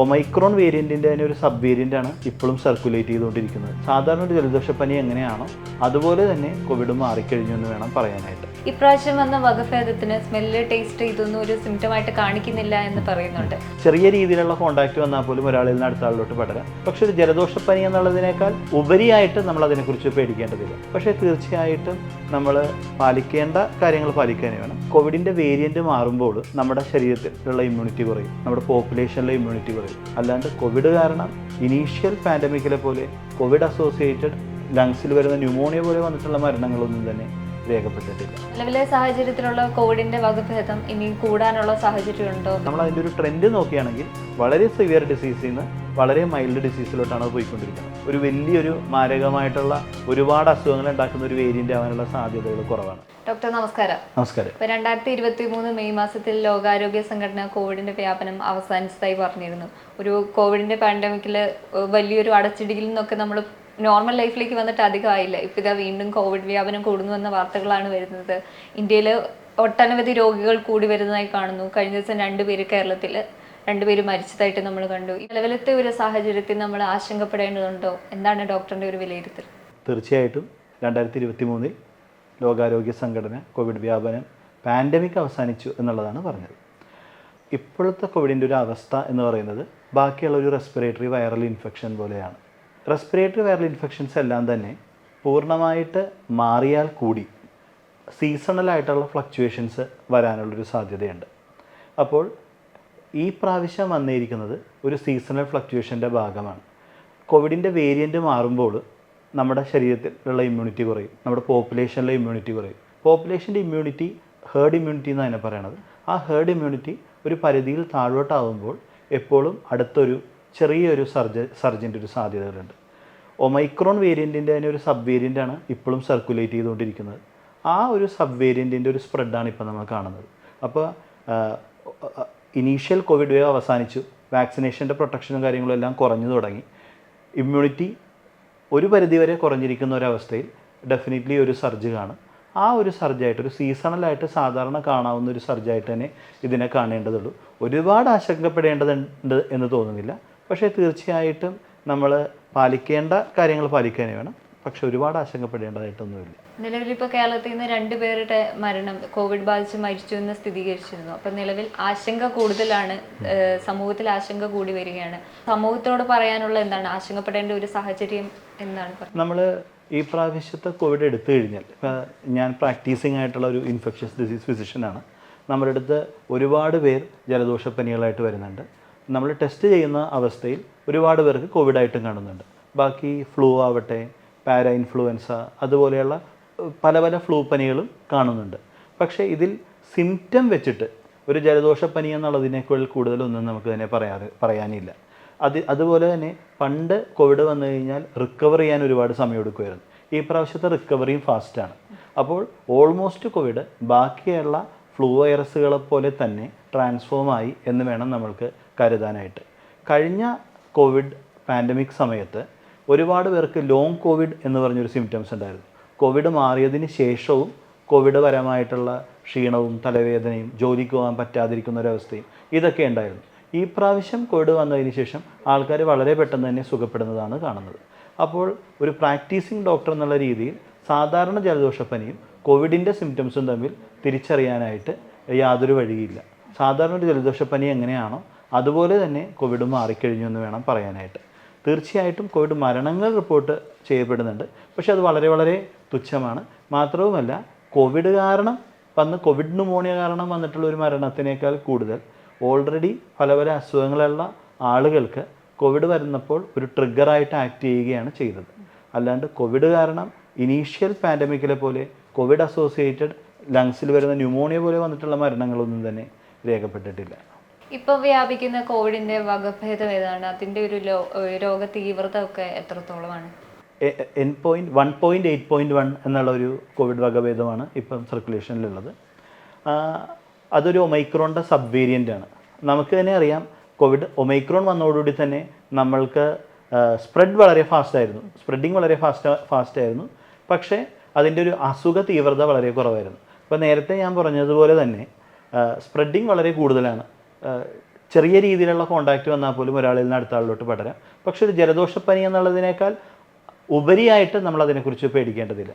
Omicron വേരിയന്റിന്റെ തന്നെ ഒരു sub variant ആണ് ഇപ്പോഴും സർക്കുലേറ്റ് ചെയ്തുകൊണ്ടിരിക്കുന്നത്. സാധാരണ ഒരു ജലദോഷപ്പനി എങ്ങനെയാണോ അതുപോലെ തന്നെ കോവിഡ് മാറിക്കഴിഞ്ഞു എന്ന് വേണം പറയാനായിട്ട്. ഇപ്രാവശ്യം വന്ന വകഭേദത്തിന് സ്മെല്ല് ടേസ്റ്റ് ഇതൊന്നും ഒരു സിംറ്റം ആയിട്ട് കാണിക്കുന്നില്ല എന്ന് പറയുന്നുണ്ട്. ചെറിയ രീതിയിലുള്ള കോണ്ടാക്ട് വന്നാൽ പോലും ഒരാളിൽ നിന്ന് അടുത്ത ആളിലോട്ട് പടരാം. പക്ഷെ ഒരു ജലദോഷപ്പനി എന്നുള്ളതിനേക്കാൾ ഉപരിയായിട്ട് നമ്മൾ അതിനെക്കുറിച്ച് പേടിക്കേണ്ടതില്ല. പക്ഷേ തീർച്ചയായിട്ടും നമ്മൾ പാലിക്കേണ്ട കാര്യങ്ങൾ പാലിക്കാനേ വേണം. കോവിഡിന്റെ വേരിയന്റ് മാറുമ്പോൾ നമ്മുടെ ശരീരത്തിലുള്ള ഇമ്മ്യൂണിറ്റി കുറയും. നമ്മുടെ പോപ്പുലേഷനിലെ ഇമ്മ്യൂണിറ്റി കുറയും. അല്ലാണ്ട് കോവിഡ് കാരണം ഇനീഷ്യൽ പാൻഡമിക്കിലെ പോലെ കോവിഡ് അസോസിയേറ്റഡ് ലങ്സിൽ വരുന്ന ന്യൂമോണിയ പോലെ വന്നിട്ടുള്ള മരണങ്ങളൊന്നും തന്നെ രേഖപ്പെട്ടിട്ടില്ല. നിലവിലെ സാഹചര്യത്തിലുള്ള കോവിഡിന്റെ വകഭേദം ഇനി കൂടാനുള്ള സാഹചര്യമുണ്ടോ? നമ്മൾ അതിന്റെ ഒരു ട്രെൻഡ് നോക്കുകയാണെങ്കിൽ വളരെ സിവിയർ ഡിസീസിൽ നിന്ന് വളരെ മൈൽഡ് ഡിസീസിലോട്ടാണ് അത് പോയിക്കൊണ്ടിരിക്കുന്നത്. ഒരു വലിയൊരു മാരകമായിട്ടുള്ള ഒരുപാട് അസുഖങ്ങൾ ഉണ്ടാക്കുന്ന ഒരു വേരിയന്റ് ആവാനുള്ള സാധ്യതകൾ കുറവാണ്. ഡോക്ടർ നമസ്കാരം. നമസ്കാരം. ഇപ്പൊ രണ്ടായിരത്തി ഇരുപത്തി മൂന്ന് മെയ് മാസത്തിൽ ലോകാരോഗ്യ സംഘടന കോവിഡിന്റെ വ്യാപനം അവസാനിച്ചതായി പറഞ്ഞിരുന്നു. ഒരു കോവിഡിന്റെ പാൻഡമിക്കിൽ വലിയൊരു അടച്ചിടിയിൽ നിന്നൊക്കെ നമ്മൾ നോർമൽ ലൈഫിലേക്ക് വന്നിട്ട് അധികമായില്ല. ഇപ്പൊ ഇതാ വീണ്ടും കോവിഡ് വ്യാപനം കൂടുന്നു എന്ന വാർത്തകളാണ് വരുന്നത്. ഇന്ത്യയിൽ ഒട്ടനവധി രോഗികൾ കൂടി വരുന്നതായി കാണുന്നു. കഴിഞ്ഞ ദിവസം രണ്ടുപേര് കേരളത്തിൽ രണ്ടുപേര് മരിച്ചതായിട്ട് നമ്മൾ കണ്ടു. നിലവിലത്തെ ഒരു സാഹചര്യത്തിൽ നമ്മൾ ആശങ്കപ്പെടേണ്ടതുണ്ടോ? എന്താണ് ഡോക്ടറിന്റെ ഒരു വിലയിരുത്തൽ? തീർച്ചയായിട്ടും. രണ്ടായിരത്തി ഇരുപത്തി മൂന്നിൽ ലോകാരോഗ്യ സംഘടന കോവിഡ് വ്യാപനം പാൻഡമിക് അവസാനിച്ചു എന്നുള്ളതാണ് പറഞ്ഞത്. ഇപ്പോഴത്തെ കോവിഡിന്റെ ഒരു അവസ്ഥ എന്ന് പറയുന്നത് ബാക്കിയുള്ള ഒരു റെസ്പിറേറ്ററി വൈറൽ ഇൻഫെക്ഷൻ പോലെയാണ്. റെസ്പിറേറ്ററി വൈറൽ ഇൻഫെക്ഷൻസ് എല്ലാം തന്നെ പൂർണമായിട്ട് മാറിയാൽ കൂടി സീസണലായിട്ടുള്ള ഫ്ലക്ച്വേഷൻസ് വരാനുള്ളൊരു സാധ്യതയുണ്ട്. അപ്പോൾ ഈ പ്രാവശ്യം വന്നിരിക്കുന്നത് ഒരു സീസണൽ ഫ്ലക്ച്വേഷന്റെ ഭാഗമാണ്. കോവിഡിന്റെ വേരിയന്റ് മാറുമ്പോൾ നമ്മുടെ ശരീരത്തിലുള്ള ഇമ്മ്യൂണിറ്റി കുറയും. നമ്മുടെ പോപ്പുലേഷനിലെ ഇമ്മ്യൂണിറ്റി കുറയും. പോപ്പുലേഷന്റെ ഇമ്മ്യൂണിറ്റി ഹേർഡ് ഇമ്മ്യൂണിറ്റി എന്നാണ് അതിനെ പറയണത്. ആ ഹേർഡ് ഇമ്മ്യൂണിറ്റി ഒരു പരിധിയിൽ താഴോട്ടാവുമ്പോൾ എപ്പോഴും അടുത്തൊരു ചെറിയൊരു സർജ സർജന്റെ ഒരു സാധ്യതകളുണ്ട്. ഒമൈക്രോൺ വേരിയന്റിന്റെ തന്നെ ഒരു സബ് വേരിയന്റാണ് ഇപ്പോഴും സർക്കുലേറ്റ് ചെയ്തുകൊണ്ടിരിക്കുന്നത്. ആ ഒരു സബ് വേരിയന്റിന്റെ ഒരു സ്പ്രെഡാണ് ഇപ്പോൾ നമ്മൾ കാണുന്നത്. അപ്പോൾ ഇനീഷ്യൽ കോവിഡ് വേവ് അവസാനിച്ചു. വാക്സിനേഷന്റെ പ്രൊട്ടക്ഷനും കാര്യങ്ങളും എല്ലാം കുറഞ്ഞു തുടങ്ങി. ഇമ്മ്യൂണിറ്റി ഒരു പരിധിവരെ കുറഞ്ഞിരിക്കുന്ന ഒരവസ്ഥയിൽ ഡെഫിനറ്റ്ലി ഒരു സർജ് കാണും. ആ ഒരു സർജായിട്ട് ഒരു സീസണലായിട്ട് സാധാരണ കാണാവുന്ന ഒരു സർജായിട്ട് തന്നെ ഇതിനെ കാണേണ്ടതുള്ളൂ. ഒരുപാട് ആശങ്കപ്പെടേണ്ടതുണ്ട് എന്ന് തോന്നുന്നില്ല. പക്ഷേ തീർച്ചയായിട്ടും നമ്മൾ പാലിക്കേണ്ട കാര്യങ്ങൾ പാലിക്കാനേ വേണം. പക്ഷെ ഒരുപാട് ആശങ്കപ്പെടേണ്ടതായിട്ടൊന്നുമില്ല. നിലവിൽ ഇപ്പോൾ കേരളത്തിൽ നിന്ന് രണ്ടുപേരുടെ മരണം കോവിഡ് ബാധിച്ച് മരിച്ചു എന്ന് സ്ഥിരീകരിച്ചിരുന്നു. അപ്പം നിലവിൽ ആശങ്ക കൂടുതലാണ് സമൂഹത്തിൽ ആശങ്ക കൂടി വരികയാണ്. സമൂഹത്തോട് പറയാനുള്ള എന്താണ്? ആശങ്കപ്പെടേണ്ട ഒരു സാഹചര്യം എന്താണ്? നമ്മൾ ഈ പ്രാവശ്യത്തെ കോവിഡ് എടുത്തു കഴിഞ്ഞാൽ ഇപ്പം ഞാൻ പ്രാക്ടീസിങ് ആയിട്ടുള്ള ഒരു ഇൻഫെക്ഷസ് ഡിസീസ് ഫിസിഷ്യനാണ്. നമ്മുടെ അടുത്ത് ഒരുപാട് പേർ ജലദോഷപ്പനികളായിട്ട് വരുന്നുണ്ട്. നമ്മൾ ടെസ്റ്റ് ചെയ്യുന്ന അവസ്ഥയിൽ ഒരുപാട് പേർക്ക് കോവിഡായിട്ടും കാണുന്നുണ്ട്. ബാക്കി ഫ്ലൂ ആവട്ടെ പാര ഇൻഫ്ലുവൻസ അതുപോലെയുള്ള പല പല ഫ്ലൂ പനികളും കാണുന്നുണ്ട്. പക്ഷേ ഇതിൽ സിംറ്റം വെച്ചിട്ട് ഒരു ജലദോഷപ്പനി എന്നുള്ളതിനേക്കാൾ കൂടുതലൊന്നും നമുക്ക് തന്നെ പറയാറ് പറയാനില്ല. അത് അതുപോലെ തന്നെ പണ്ട് കോവിഡ് വന്നു കഴിഞ്ഞാൽ റിക്കവർ ചെയ്യാൻ ഒരുപാട് സമയം എടുക്കുമായിരുന്നു. ഈ പ്രാവശ്യത്തെ റിക്കവറിയും ഫാസ്റ്റാണ്. അപ്പോൾ ഓൾമോസ്റ്റ് കോവിഡ് ബാക്കിയുള്ള ഫ്ലൂ വൈറസുകളെ പോലെ തന്നെ ട്രാൻസ്ഫോം ആയി എന്ന് വേണം നമ്മൾക്ക് കരുതാനായിട്ട്. കഴിഞ്ഞ കോവിഡ് പാൻഡമിക് സമയത്ത് ഒരുപാട് പേർക്ക് ലോങ് കോവിഡ് എന്ന് പറഞ്ഞൊരു സിംറ്റംസ് ഉണ്ടായിരുന്നു. കോവിഡ് മാറിയതിന് ശേഷവും കോവിഡ് പരമായിട്ടുള്ള ക്ഷീണവും തലവേദനയും ജോലിക്ക് പോകാൻ പറ്റാതിരിക്കുന്ന ഒരവസ്ഥയും ഇതൊക്കെ ഉണ്ടായിരുന്നു. ഈ പ്രാവശ്യം കോവിഡ് വന്നതിന് ശേഷം ആൾക്കാർ വളരെ പെട്ടെന്ന് തന്നെ സുഖപ്പെടുന്നതാണ് കാണുന്നത്. അപ്പോൾ ഒരു പ്രാക്ടീസിങ് ഡോക്ടർ എന്നുള്ള രീതിയിൽ സാധാരണ ജലദോഷപ്പനിയും കോവിഡിന്റെ സിംറ്റംസും തമ്മിൽ തിരിച്ചറിയാനായിട്ട് യാതൊരു വഴിയില്ല. സാധാരണ ഒരു ജലദോഷപ്പനി എങ്ങനെയാണോ അതുപോലെ തന്നെ കോവിഡ് മാറിക്കഴിഞ്ഞു എന്ന് വേണം പറയാനായിട്ട്. തീർച്ചയായിട്ടും കോവിഡ് മരണങ്ങൾ റിപ്പോർട്ട് ചെയ്യപ്പെടുന്നുണ്ട്. പക്ഷേ അത് വളരെ വളരെ തുച്ഛമാണ്. മാത്രവുമല്ല കോവിഡ് കാരണം വന്ന് കോവിഡ് ന്യൂമോണിയ കാരണം വന്നിട്ടുള്ള ഒരു മരണത്തിനേക്കാൾ കൂടുതൽ ഓൾറെഡി പല പല അസുഖങ്ങളുള്ള ആളുകൾക്ക് കോവിഡ് വരുന്നപ്പോൾ ഒരു ട്രിഗറായിട്ട് ആക്ട് ചെയ്യുകയാണ് ചെയ്തത്. അല്ലാണ്ട് കോവിഡ് കാരണം ഇനീഷ്യൽ പാൻഡമിക്കിലെ പോലെ കോവിഡ് അസോസിയേറ്റഡ് ലങ്സിൽ വരുന്ന ന്യൂമോണിയ പോലെ വന്നിട്ടുള്ള മരണങ്ങളൊന്നും തന്നെ രേഖപ്പെട്ടിട്ടില്ല. ഇപ്പോൾ വ്യാപിക്കുന്ന കോവിഡിന്റെ വകഭേദം ഏതാണ്? അതിന്റെ ഒരു രോഗ തീവ്രത ഒക്കെ എത്രത്തോളമാണ് N point one point eight point one എന്നുള്ള ഒരു കോവിഡ് വകഭേദമാണ് ഇപ്പം സർക്കുലേഷനിലുള്ളത് അതൊരു ഒമൈക്രോണിന്റെ സബ് വേരിയന്റ് ആണ് നമുക്ക് തന്നെ അറിയാം കോവിഡ് ഒമൈക്രോൺ വന്നതോടുകൂടി തന്നെ നമ്മൾക്ക് സ്പ്രെഡ് വളരെ ഫാസ്റ്റ് ആയിരുന്നു. സ്പ്രെഡിങ് വളരെ ഫാസ്റ്റ് ഫാസ്റ്റ് ആയിരുന്നു. പക്ഷേ അതിന്റെ ഒരു അസുഖ തീവ്രത വളരെ കുറവായിരുന്നു. അപ്പോൾ നേരത്തെ ഞാൻ പറഞ്ഞതുപോലെ തന്നെ സ്പ്രെഡിങ് വളരെ കൂടുതലാണ്. ചെറിയ രീതിയിലുള്ള കോണ്ടാക്റ്റ് വന്നാൽ പോലും ഒരാളിൽ നിന്ന് അടുത്ത ആളിലോട്ട് പടരാം. പക്ഷെ ഒരു ജലദോഷപ്പനി എന്നുള്ളതിനേക്കാൾ ഉപരിയായിട്ട് നമ്മൾ അതിനെക്കുറിച്ച് പേടിക്കേണ്ടതില്ല.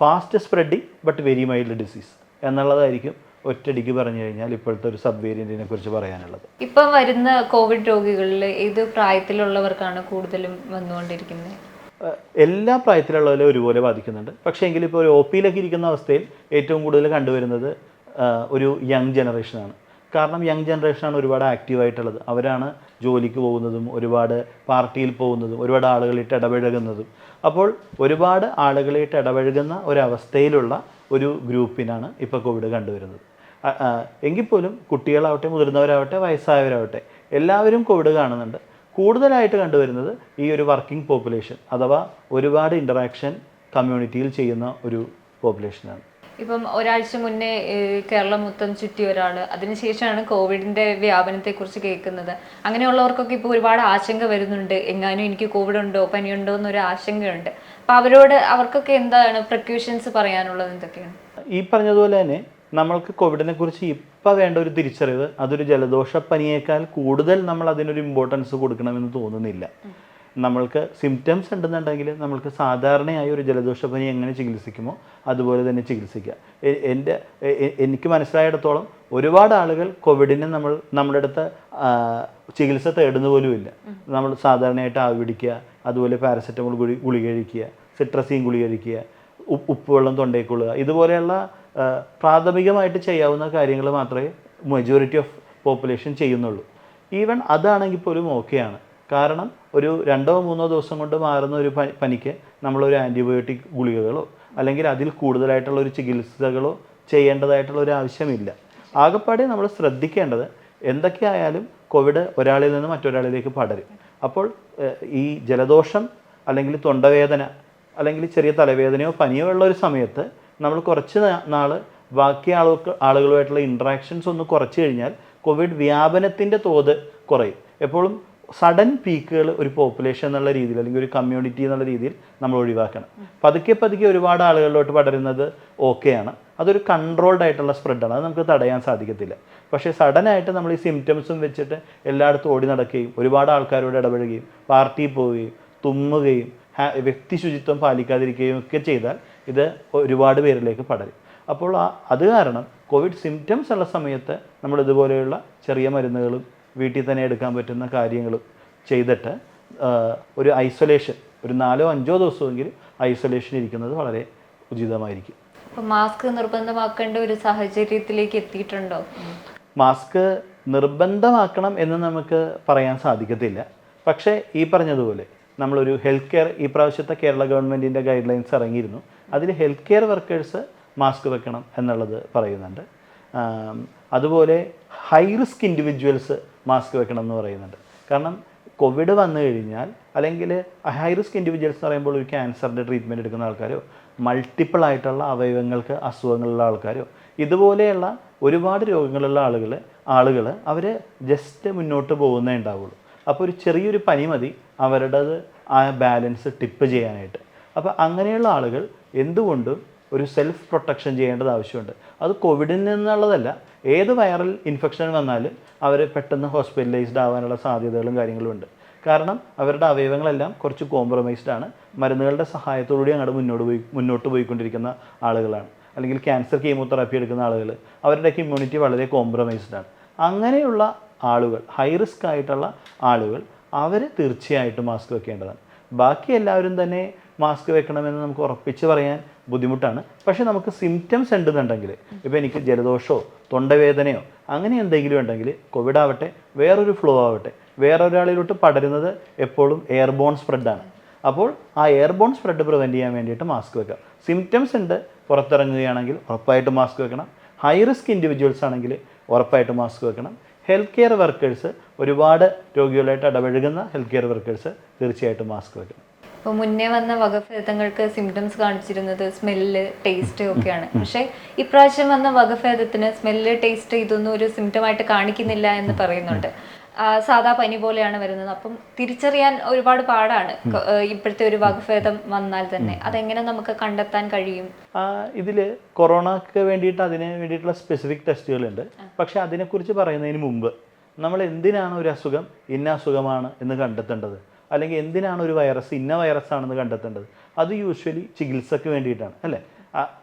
Fast spreading but very mild disease എന്നുള്ളതായിരിക്കും ഒറ്റടിക്ക് പറഞ്ഞു കഴിഞ്ഞാൽ ഇപ്പോഴത്തെ ഒരു സബ് വേരിയന്റിനെ കുറിച്ച് പറയാനുള്ളത്. ഇപ്പം വരുന്ന കോവിഡ് രോഗികളിൽ ഏത് പ്രായത്തിലുള്ളവർക്കാണ് കൂടുതലും വന്നുകൊണ്ടിരിക്കുന്നത്? എല്ലാ പ്രായത്തിലുള്ളവരെ ഒരുപോലെ ബാധിക്കുന്നുണ്ട്. പക്ഷേ എങ്കിൽ ഇപ്പോൾ ഒരു ഒ പിയിലൊക്കെ ഇരിക്കുന്ന അവസ്ഥയിൽ ഏറ്റവും കൂടുതൽ കണ്ടുവരുന്നത് ഒരു യങ് ജനറേഷനാണ് കാരണം യങ് ജനറേഷനാണ് ഒരുപാട് ആക്റ്റീവായിട്ടുള്ളത് അവരാണ് ജോലിക്ക് പോകുന്നതും ഒരുപാട് പാർട്ടിയിൽ പോകുന്നതും ഒരുപാട് ആളുകളായിട്ട് ഇടപഴകുന്നതും. അപ്പോൾ ഒരുപാട് ആളുകളായിട്ട് ഇടപഴകുന്ന ഒരവസ്ഥയിലുള്ള ഒരു ഗ്രൂപ്പിനാണ് ഇപ്പോൾ കോവിഡ് കണ്ടുവരുന്നത്. എങ്കിൽ പോലും കുട്ടികളാവട്ടെ മുതിർന്നവരാവട്ടെ വയസ്സായവരാവട്ടെ എല്ലാവരും കോവിഡ് കാണുന്നുണ്ട്. കൂടുതലായിട്ട് കണ്ടുവരുന്നത് ഈ ഒരു വർക്കിംഗ് പോപ്പുലേഷൻ അഥവാ ഒരുപാട് ഇന്ററാക്ഷൻ കമ്മ്യൂണിറ്റിയിൽ ചെയ്യുന്ന ഒരു പോപ്പുലേഷനാണ് ഇപ്പം ഒരാഴ്ച മുന്നേ കേരളം മൊത്തം ചുറ്റിയ ഒരാൾ അതിനുശേഷമാണ് കോവിഡിന്റെ വ്യാപനത്തെക്കുറിച്ച് കേൾക്കുന്നത്. അങ്ങനെയുള്ളവർക്കൊക്കെ ഇപ്പോൾ ഒരുപാട് ആശങ്ക വരുന്നുണ്ട്. എങ്ങാനും എനിക്ക് കോവിഡ് ഉണ്ടോ പനിയുണ്ടോ എന്നൊരു ആശങ്കയുണ്ട്. അപ്പം അവരോട് അവർക്കൊക്കെ എന്താണ് പ്രിക്യൂഷൻസ് പറയാനുള്ളത് എന്തൊക്കെയാണ്? ഈ പറഞ്ഞതുപോലെ തന്നെ നമ്മൾക്ക് കോവിഡിനെ കുറിച്ച് ഇപ്പം വേണ്ട ഒരു തിരിച്ചറിവ് അതൊരു ജലദോഷ പനിയേക്കാൾ കൂടുതൽ നമ്മൾ അതിനൊരു ഇമ്പോർട്ടൻസ് കൊടുക്കണമെന്ന് തോന്നുന്നില്ല. നമ്മൾക്ക് സിംറ്റംസ് ഉണ്ടെന്നുണ്ടെങ്കിൽ നമ്മൾക്ക് സാധാരണയായി ഒരു ജലദോഷപ്പനി എങ്ങനെ ചികിത്സിക്കുമോ അതുപോലെ തന്നെ ചികിത്സിക്കുക. എന്റെ എനിക്ക് മനസ്സിലായിടത്തോളം ഒരുപാട് ആളുകൾ കോവിഡിനെ നമ്മൾ നമ്മുടെ അടുത്ത് ചികിത്സ തേടുന്ന പോലുമില്ല. നമ്മൾ സാധാരണയായിട്ട് ആവി പിടിക്കുക അതുപോലെ പാരസെറ്റമോൾ ഗുളി ഗുളിക കഴിക്കുക സിട്രസീൻ ഗുളി കഴിക്കുക ഉപ്പ് ഉപ്പുവെള്ളം തൊണ്ടയിൽ കൊള്ളുക ഇതുപോലെയുള്ള പ്രാഥമികമായിട്ട് ചെയ്യാവുന്ന കാര്യങ്ങൾ മാത്രമേ മെജോറിറ്റി ഓഫ് പോപ്പുലേഷൻ ചെയ്യുന്നുള്ളൂ. ഈവൻ അതാണെങ്കിൽ പോലും ഓക്കെയാണ് കാരണം ഒരു രണ്ടോ മൂന്നോ ദിവസം കൊണ്ട് മാറുന്ന ഒരു പനി പനിക്ക് നമ്മളൊരു ആന്റിബയോട്ടിക് ഗുളികകളോ അല്ലെങ്കിൽ അതിൽ കൂടുതലായിട്ടുള്ള ഒരു ചികിത്സകളോ ചെയ്യേണ്ടതായിട്ടുള്ള ഒരു ആവശ്യമില്ല. ആകെപ്പാടെ നമ്മൾ ശ്രദ്ധിക്കേണ്ടത് എന്തൊക്കെയായാലും കോവിഡ് ഒരാളിൽ നിന്ന് മറ്റൊരാളിലേക്ക് പടരും. അപ്പോൾ ഈ ജലദോഷം അല്ലെങ്കിൽ തൊണ്ടവേദന അല്ലെങ്കിൽ ചെറിയ തലവേദനയോ പനിയോ ഉള്ള ഒരു സമയത്ത് നമ്മൾ കുറച്ച് നാൾ ബാക്കി ആളുകൾക്ക് ആളുകളുമായിട്ടുള്ള ഇൻട്രാക്ഷൻസ് ഒന്ന് കുറച്ച് കഴിഞ്ഞാൽ കോവിഡ് വ്യാപനത്തിന്റെ തോത് കുറയും. എപ്പോഴും സഡൻ പീക്കുകൾ ഒരു പോപ്പുലേഷൻ എന്നുള്ള രീതിയിൽ അല്ലെങ്കിൽ ഒരു കമ്മ്യൂണിറ്റി എന്നുള്ള രീതിയിൽ നമ്മൾ ഒഴിവാക്കണം. പതുക്കെ പതുക്കെ ഒരുപാട് ആളുകളിലോട്ട് പടരുന്നത് ഓക്കെയാണ് അതൊരു കൺട്രോൾഡ് ആയിട്ടുള്ള സ്പ്രെഡാണ് അത് നമുക്ക് തടയാൻ സാധിക്കത്തില്ല. പക്ഷേ സഡനായിട്ട് നമ്മൾ ഈ സിംറ്റംസും വെച്ചിട്ട് എല്ലായിടത്തും ഓടി നടക്കുകയും ഒരുപാട് ആൾക്കാരോട് ഇടപഴകുകയും പാർട്ടിയിൽ പോവുകയും തുമ്മുകയും വ്യക്തി ശുചിത്വം പാലിക്കാതിരിക്കുകയും ഒക്കെ ചെയ്താൽ ഇത് ഒരുപാട് പേരിലേക്ക് പടരും. അപ്പോൾ അത് കാരണം കോവിഡ് സിംറ്റംസ് ഉള്ള സമയത്ത് നമ്മൾ ഇതുപോലെയുള്ള ചെറിയ മരുന്നുകളും വീട്ടിൽ തന്നെ എടുക്കാൻ പറ്റുന്ന കാര്യങ്ങൾ ചെയ്തിട്ട് ഒരു ഐസൊലേഷൻ ഒരു നാലോ അഞ്ചോ ദിവസമെങ്കിലും ഐസൊലേഷൻ ഇരിക്കുന്നത് വളരെ ഉചിതമായിരിക്കും. മാസ്ക് നിർബന്ധമാക്കേണ്ട ഒരു സാഹചര്യത്തിലേക്ക് എത്തിയിട്ടുണ്ടോ? മാസ്ക് നിർബന്ധമാക്കണം എന്ന് നമുക്ക് പറയാൻ സാധിക്കത്തില്ല. പക്ഷേ ഈ പറഞ്ഞതുപോലെ നമ്മളൊരു ഹെൽത്ത് കെയർ ഈ പ്രാവശ്യത്തെ കേരള ഗവൺമെന്റിന്റെ ഗൈഡ് ലൈൻസ് ഇറങ്ങിയിരുന്നു. അതിൽ ഹെൽത്ത് കെയർ വർക്കേഴ്സ് മാസ്ക് വെക്കണം എന്നുള്ളത് പറയുന്നുണ്ട്. അതുപോലെ ഹൈ റിസ്ക് ഇൻഡിവിജ്വൽസ് മാസ്ക് വെക്കണം എന്ന് പറയുന്നുണ്ട്. കാരണം കോവിഡ് വന്നു കഴിഞ്ഞാൽ അല്ലെങ്കിൽ ഹൈ റിസ്ക് ഇൻഡിവിജ്വൽസ് എന്ന് പറയുമ്പോൾ ഒരു ക്യാൻസറിന്റെ ട്രീറ്റ്മെന്റ് എടുക്കുന്ന ആൾക്കാരോ മൾട്ടിപ്പിൾ ആയിട്ടുള്ള അവയവങ്ങൾക്ക് അസുഖങ്ങളുള്ള ആൾക്കാരോ ഇതുപോലെയുള്ള ഒരുപാട് രോഗങ്ങളുള്ള ആളുകൾ ആളുകൾ അവർ ജസ്റ്റ് മുന്നോട്ട് പോകുന്നേ ഉണ്ടാവുള്ളൂ. അപ്പോൾ ഒരു ചെറിയൊരു പനി മതി അവരുടേത് ആ ബാലൻസ് ടിപ്പ് ചെയ്യാനായിട്ട്. അപ്പോൾ അങ്ങനെയുള്ള ആളുകൾ എന്തുകൊണ്ടും ഒരു സെൽഫ് പ്രൊട്ടക്ഷൻ ചെയ്യേണ്ടത് ആവശ്യമുണ്ട്. അത് കോവിഡിൽ നിന്നുള്ളതല്ല. ഏത് വൈറൽ ഇൻഫെക്ഷൻ വന്നാലും അവർ പെട്ടെന്ന് ഹോസ്പിറ്റലൈസ്ഡ് ആവാനുള്ള സാധ്യതകളും കാര്യങ്ങളും ഉണ്ട്. കാരണം അവരുടെ അവയവങ്ങളെല്ലാം കുറച്ച് കോംപ്രമൈസ്ഡ് ആണ്. മരുന്നുകളുടെ സഹായത്തോടുകൂടി അങ്ങോട്ട് മുന്നോട്ട് പോയി മുന്നോട്ട് പോയിക്കൊണ്ടിരിക്കുന്ന ആളുകളാണ്. അല്ലെങ്കിൽ ക്യാൻസർ കീമോതെറാപ്പി എടുക്കുന്ന ആളുകൾ. അവരുടെ ഇമ്മ്യൂണിറ്റി വളരെ കോംപ്രമൈസ്ഡ് ആണ്. അങ്ങനെയുള്ള ആളുകൾ ഹൈ റിസ്ക് ആയിട്ടുള്ള ആളുകൾ അവർ തീർച്ചയായിട്ടും മാസ്ക് വെക്കേണ്ടതാണ്. ബാക്കി എല്ലാവരും തന്നെ മാസ്ക് വെക്കണമെന്ന് നമുക്ക് ഉറപ്പിച്ച് പറയാൻ ബുദ്ധിമുട്ടാണ്. പക്ഷേ നമുക്ക് സിംറ്റംസ് ഉണ്ടെന്നുണ്ടെങ്കിൽ ഇപ്പോൾ എനിക്ക് ജലദോഷമോ തൊണ്ടവേദനയോ അങ്ങനെ എന്തെങ്കിലും ഉണ്ടെങ്കിൽ കോവിഡ് ആവട്ടെ വേറൊരു ഫ്ലോ ആവട്ടെ വേറൊരാളിലോട്ട് പടരുന്നത് എപ്പോഴും എയർബോൺ സ്പ്രെഡാണ് അപ്പോൾ ആ എയർബോൺ സ്പ്രെഡ് പ്രിവെന്റ് ചെയ്യാൻ വേണ്ടിയിട്ട് മാസ്ക് വെക്കുക. സിംറ്റംസ് ഉണ്ട് പുറത്തിറങ്ങുകയാണെങ്കിൽ ഉറപ്പായിട്ട് മാസ്ക് വെക്കണം. ഹൈ റിസ്ക് ഇൻഡിവിജ്വൽസ് ആണെങ്കിൽ ഉറപ്പായിട്ട് മാസ്ക് വെക്കണം. ഹെൽത്ത് കെയർ വർക്കേഴ്സ് ഒരുപാട് രോഗികളായിട്ട് ഇടപഴകുന്ന ഹെൽത്ത് കെയർ വർക്കേഴ്സ് തീർച്ചയായിട്ടും മാസ്ക് വെക്കണം. ഇപ്പോൾ മുന്നേ വന്ന വകഭേദങ്ങൾക്ക് സിംറ്റംസ് കാണിച്ചിരുന്നത് സ്മെല്ല് ടേസ്റ്റ് ഒക്കെയാണ്. പക്ഷേ ഇപ്രാവശ്യം വന്ന വകഭേദത്തിന് സ്മെല്ല് ടേസ്റ്റ് ഇതൊന്നും ഒരു സിംറ്റമായിട്ട് കാണിക്കുന്നില്ല എന്ന് പറയുന്നുണ്ട്. ആ, സാധാ പനി പോലെയാണ് വരുന്നത്. അപ്പം തിരിച്ചറിയാൻ ഒരുപാട് പാടാണ്. ഇപ്പോഴത്തെ ഒരു വകഭേദം വന്നാൽ തന്നെ. അതെങ്ങനെ നമുക്ക് കണ്ടെത്താൻ കഴിയും? ഇതിൽ കൊറോണക്ക് വേണ്ടിയിട്ട് അതിന് വേണ്ടിയിട്ടുള്ള സ്പെസിഫിക് ടെസ്റ്റുകളുണ്ട് പക്ഷേ അതിനെക്കുറിച്ച് പറയുന്നതിന് മുമ്പ് നമ്മൾ എന്തിനാണ് ഒരു അസുഖം ഇന്ന അസുഖമാണ് എന്ന് കണ്ടെത്തേണ്ടത്? അല്ലെങ്കിൽ എന്തിനാണ് ഒരു വൈറസ് ഇന്ന വൈറസ് ആണെന്ന് കണ്ടെത്തേണ്ടത്? അത് യൂഷ്വലി ചികിത്സയ്ക്ക് വേണ്ടിയിട്ടാണ് അല്ലേ?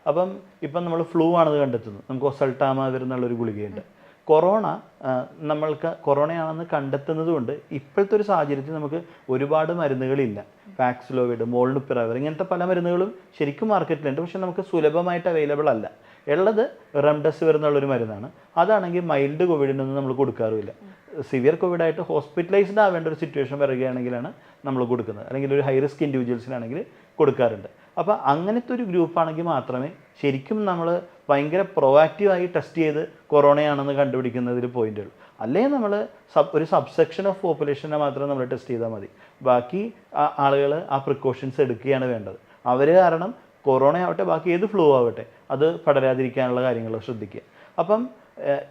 അപ്പം ഇപ്പം നമ്മൾ ഫ്ലൂ ആണെന്ന് കണ്ടെത്തുന്നു. നമുക്ക് ഒസൾട്ടാമാവിർ എന്നുള്ളൊരു ഗുളികയുണ്ട്. കൊറോണ നമ്മൾക്ക് കൊറോണയാണെന്ന് കണ്ടെത്തുന്നത് കൊണ്ട് ഇപ്പോഴത്തെ ഒരു സാഹചര്യത്തിൽ നമുക്ക് ഒരുപാട് മരുന്നുകളില്ല. പാക്സിലോവിഡ് മോൾഡുപ്പിറവർ ഇങ്ങനത്തെ പല മരുന്നുകളും ശരിക്കും മാർക്കറ്റിലുണ്ട് പക്ഷെ നമുക്ക് സുലഭമായിട്ട് അവൈലബിൾ അല്ല. ഉള്ളത് റെംഡെസിവിർ എന്നുള്ളൊരു മരുന്നാണ്. അതാണെങ്കിൽ മൈൽഡ് കോവിഡിനൊന്നും നമ്മൾ കൊടുക്കാറുമില്ല. സിവിയർ കോവിഡായിട്ട് ഹോസ്പിറ്റലൈസ്ഡ് ആവേണ്ട ഒരു സിറ്റുവേഷൻ വരികയാണെങ്കിലാണ് നമ്മൾ കൊടുക്കുന്നത്. അല്ലെങ്കിൽ ഒരു ഹൈ റിസ്ക് ഇൻഡിവിജ്വൽസിനാണെങ്കിൽ കൊടുക്കാറുണ്ട്. അപ്പോൾ അങ്ങനത്തെ ഒരു ഗ്രൂപ്പാണെങ്കിൽ മാത്രമേ ശരിക്കും നമ്മൾ ഭയങ്കര പ്രൊവാക്റ്റീവായി ടെസ്റ്റ് ചെയ്ത് കൊറോണയാണെന്ന് കണ്ടുപിടിക്കുന്നതിൽ പോയിന്റ് ഉള്ളൂ. അല്ലെങ്കിൽ നമ്മൾ സബ് ഒരു സബ്സെക്ഷൻ ഓഫ് പോപ്പുലേഷനെ മാത്രം നമ്മൾ ടെസ്റ്റ് ചെയ്താൽ മതി. ബാക്കി ആളുകൾ ആ പ്രിക്കോഷൻസ് എടുക്കുകയാണ് വേണ്ടത്. അവർ കാരണം കൊറോണ ആവട്ടെ ബാക്കി ഏത് ഫ്ലൂ ആവട്ടെ അത് പടരാതിരിക്കാനുള്ള കാര്യങ്ങൾ ശ്രദ്ധിക്കുക. അപ്പം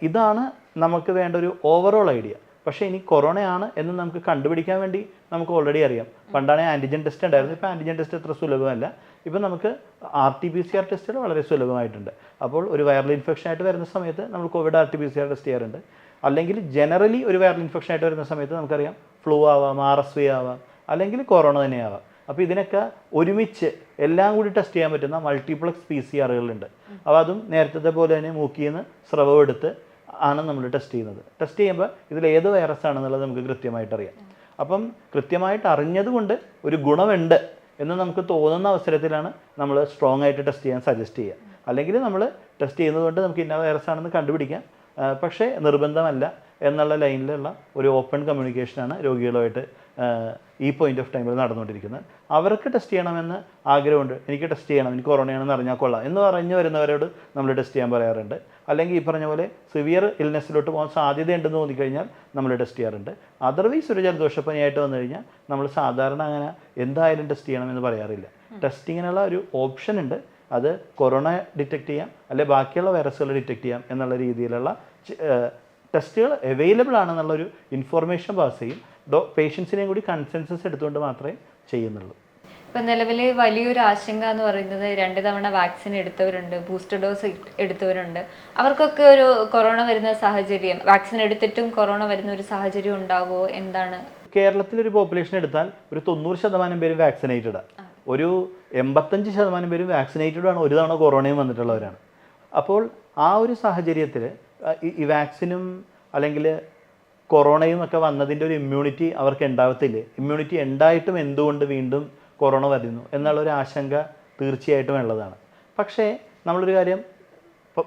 ഇതാണ് നമുക്ക് വേണ്ട ഒരു ഓവറോൾ ഐഡിയ പക്ഷേ ഇനി കൊറോണയാണ് എന്ന് നമുക്ക് കണ്ടുപിടിക്കാൻ വേണ്ടി നമുക്ക് ഓൾറെഡി അറിയാം. പണ്ടാണ് ആന്റിജൻ ടെസ്റ്റ് ഉണ്ടായിരുന്നു. ഇപ്പോൾ ആന്റിജൻ ടെസ്റ്റ് അത്ര സുലഭമല്ല. ഇപ്പം നമുക്ക് R T P C R ടെസ്റ്റുകൾ വളരെ സുലഭമായിട്ടുണ്ട്. അപ്പോൾ ഒരു വൈറൽ ഇൻഫെക്ഷൻ ആയിട്ട് വരുന്ന സമയത്ത് നമ്മൾ Covid R T P C R test ചെയ്യാറുണ്ട്. അല്ലെങ്കിൽ ജനറലി ഒരു വൈറൽ ഇൻഫെക്ഷൻ ആയിട്ട് വരുന്ന സമയത്ത് നമുക്കറിയാം ഫ്ലൂ ആവാം ആർ എസ് വി ആവാം അല്ലെങ്കിൽ കൊറോണ തന്നെ ആവാം. അപ്പോൾ ഇതിനൊക്കെ ഒരുമിച്ച് എല്ലാം കൂടി ടെസ്റ്റ് ചെയ്യാൻ പറ്റുന്ന മൾട്ടിപ്ലക്സ് പി സി ആറുകളുണ്ട് അപ്പോൾ അതും നേരത്തെ പോലെ തന്നെ മൂക്കിൽ നിന്ന് സ്രവം എടുത്ത് ആണ് നമ്മൾ ടെസ്റ്റ് ചെയ്യുന്നത്. ടെസ്റ്റ് ചെയ്യുമ്പോൾ ഇതിൽ ഏത് വൈറസ് ആണെന്നുള്ളത് നമുക്ക് കൃത്യമായിട്ട് അറിയാം. അപ്പം കൃത്യമായിട്ട് അറിഞ്ഞതുകൊണ്ട് ഒരു ഗുണമുണ്ട് എന്ന് നമുക്ക് തോന്നുന്ന അവസരത്തിലാണ് നമ്മൾ സ്ട്രോങ് ആയിട്ട് ടെസ്റ്റ് ചെയ്യാൻ സജസ്റ്റ് ചെയ്യുക. അല്ലെങ്കിൽ നമ്മൾ ടെസ്റ്റ് ചെയ്യുന്നത് കൊണ്ട് നമുക്ക് ഇന്ന വൈറസ് ആണെന്ന് കണ്ടുപിടിക്കാം. പക്ഷേ നിർബന്ധമല്ല എന്നുള്ള ലൈനിലുള്ള ഒരു ഓപ്പൺ കമ്മ്യൂണിക്കേഷനാണ് രോഗികളുമായിട്ട് ഈ പോയിന്റ് ഓഫ് ടൈമിൽ നടന്നുകൊണ്ടിരിക്കുന്നത്. അവർക്ക് ടെസ്റ്റ് ചെയ്യണമെന്ന് ആഗ്രഹമുണ്ട്. എനിക്ക് ടെസ്റ്റ് ചെയ്യണം. എനിക്ക് കൊറോണയാണെന്ന് അറിഞ്ഞാൽ കൊള്ളാം എന്ന് പറഞ്ഞു വരുന്നവരോട് നമ്മൾ ടെസ്റ്റ് ചെയ്യാൻ പറയാറുണ്ട്. അല്ലെങ്കിൽ ഈ പറഞ്ഞ പോലെ സിവിയർ ഇൽനെസ്സിലോട്ട് പോകാൻ സാധ്യതയുണ്ടെന്ന് തോന്നിക്കഴിഞ്ഞാൽ നമ്മൾ ടെസ്റ്റ് ചെയ്യാറുണ്ട്. അതർവൈസ് ഒരു ജലദോഷപ്പനിയായിട്ട് വന്നു കഴിഞ്ഞാൽ നമ്മൾ സാധാരണ അങ്ങനെ എന്തായാലും ടെസ്റ്റ് ചെയ്യണമെന്ന് പറയാറില്ല. ടെസ്റ്റിങ്ങിനുള്ള ഒരു ഓപ്ഷൻ ഉണ്ട്. അത് കൊറോണ ഡിറ്റക്ട് ചെയ്യാം. അല്ലെ ബാക്കിയുള്ള വൈറസുകൾ ഡിറ്റക്ട് ചെയ്യാം എന്നുള്ള രീതിയിലുള്ള ടെസ്റ്റുകൾ അവൈലബിൾ ആണെന്നുള്ളൊരു ഇൻഫോർമേഷൻ പാസ് ചെയ്യും. ഡോ പേഷ്യൻസിനെയും കൂടി കൺസെൻസസ് എടുത്തുകൊണ്ട് മാത്രമേ ചെയ്യുന്നുള്ളൂ. ഇപ്പം നിലവിൽ വലിയൊരു ആശങ്ക എന്ന് പറയുന്നത് രണ്ട് തവണ വാക്സിൻ എടുത്തവരുണ്ട് ബൂസ്റ്റർ ഡോസ് എടുത്തവരുണ്ട്. അവർക്കൊക്കെ ഒരു കൊറോണ വരുന്ന സാഹചര്യം വാക്സിൻ എടുത്തിട്ടും കൊറോണ വരുന്ന ഒരു സാഹചര്യം ഉണ്ടാകുമോ എന്താണ്? കേരളത്തിലൊരു പോപ്പുലേഷൻ എടുത്താൽ ഒരു തൊണ്ണൂറ് ശതമാനം പേര് വാക്സിനേറ്റഡാണ് ഒരു എൺപത്തഞ്ച് ശതമാനം പേരും വാക്സിനേറ്റഡ് ആണ് ഒരു തവണ കൊറോണയും വന്നിട്ടുള്ളവരാണ്. അപ്പോൾ ആ ഒരു സാഹചര്യത്തിൽ ഈ വാക്സിനും അല്ലെങ്കിൽ കൊറോണയും ഒക്കെ വന്നതിന്റെ ഒരു ഇമ്മ്യൂണിറ്റി അവർക്ക് ഉണ്ടാവത്തില്ലേ? ഇമ്മ്യൂണിറ്റി ഉണ്ടായിട്ടും എന്തുകൊണ്ട് വീണ്ടും കൊറോണ വരുന്നു എന്നുള്ളൊരു ആശങ്ക തീർച്ചയായിട്ടും ഉള്ളതാണ്. പക്ഷേ നമ്മളൊരു കാര്യം